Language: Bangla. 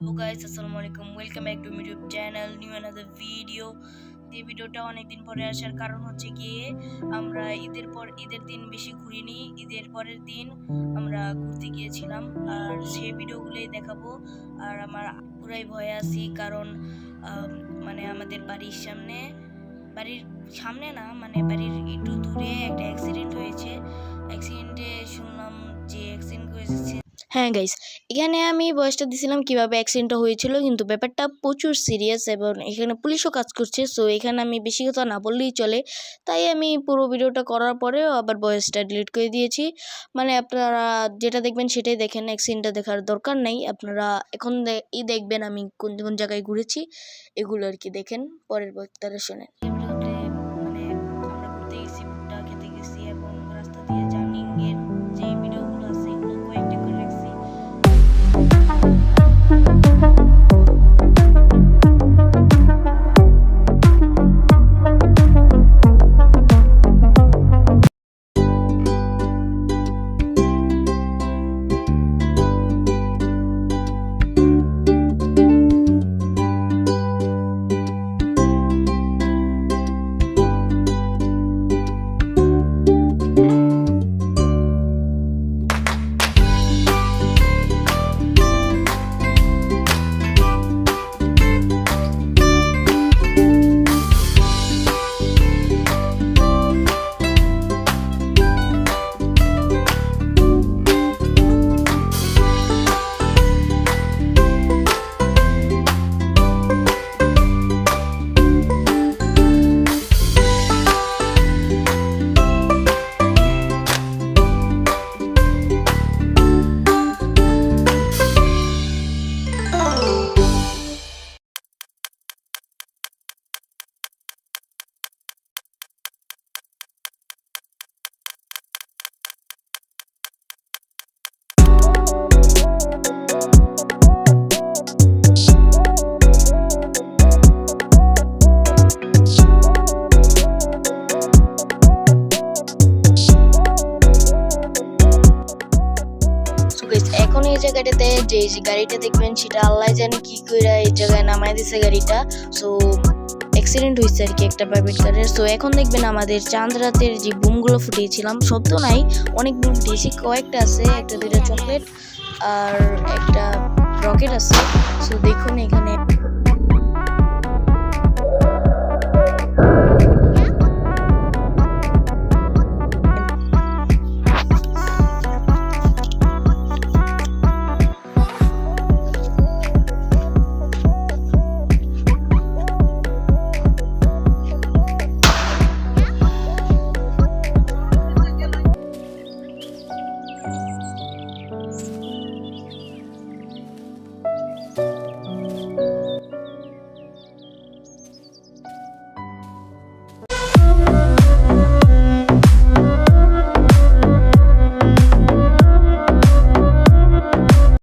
হ্যালো গাইস আসসালামু আলাইকুম। Welcome back to YouTube channel new another video এই ভিডিওটা অনেকদিন পরে আসার কারণ হচ্ছে গিয়ে আমরা ঈদের পর, ঈদের দিন বেশি ঘুরিনি। ঈদের পরের দিন আমরা ঘুরতে গিয়েছিলাম আর সেই ভিডিওগুলোই দেখাবো। আর আমার পুরাই ভয়ে আছি কারণ মানে আমাদের বাড়ির সামনে বাড়ির সামনে না মানে বাড়ির একটু দূরে একটা অ্যাক্সিডেন্ট হয়েছে। অ্যাক্সিডেন্টে শুনলাম যে অ্যাক্সিডেন্ট হয়েছে। হ্যাঁ গাইস এখানে আমি বয়সটা দিছিলাম কীভাবে অ্যাক্সিডেন্টটা হয়েছিল, কিন্তু ব্যাপারটা প্রচুর সিরিয়াস এবং এখানে পুলিশও কাজ করছে সো এখানে আমি বেশি কথা না বললেই চলে। তাই আমি পুরো ভিডিওটা করার পরেও আবার বয়সটা ডিলিট করে দিয়েছি। মানে আপনারা যেটা দেখবেন সেটাই দেখেন অ্যাক্সিডেন্টটা দেখার দরকার নেই। আপনারা এখন দে- ই দেখবেন আমি কোন কোন জায়গায় ঘুরেছি, এগুলো আর কি দেখেন পরের বক্তারা শোনেন। মানে আমরা ঘুরতে গেছি খেতে গেছি এবং রাস্তা দিয়ে জায়গাটাতে যে গাড়িটা দেখবেন, সেটা আল্লাহ জানে কি কইরা এই জায়গায় নামাই দিছে গাড়িটা। সো অ্যাক্সিডেন্ট হয়েছে আর কি একটা প্রাইভেট কারের সো এখন দেখবেন আমাদের চাঁদ রাতের যে বুমগুলো ফুটিয়েছিলাম, সব তো নাই, অনেক বুম ফুটিয়েছি। কয়েকটা আছে, একটা দুইটা চকলেট আর একটা রকেট আছে। সো দেখুন এখানে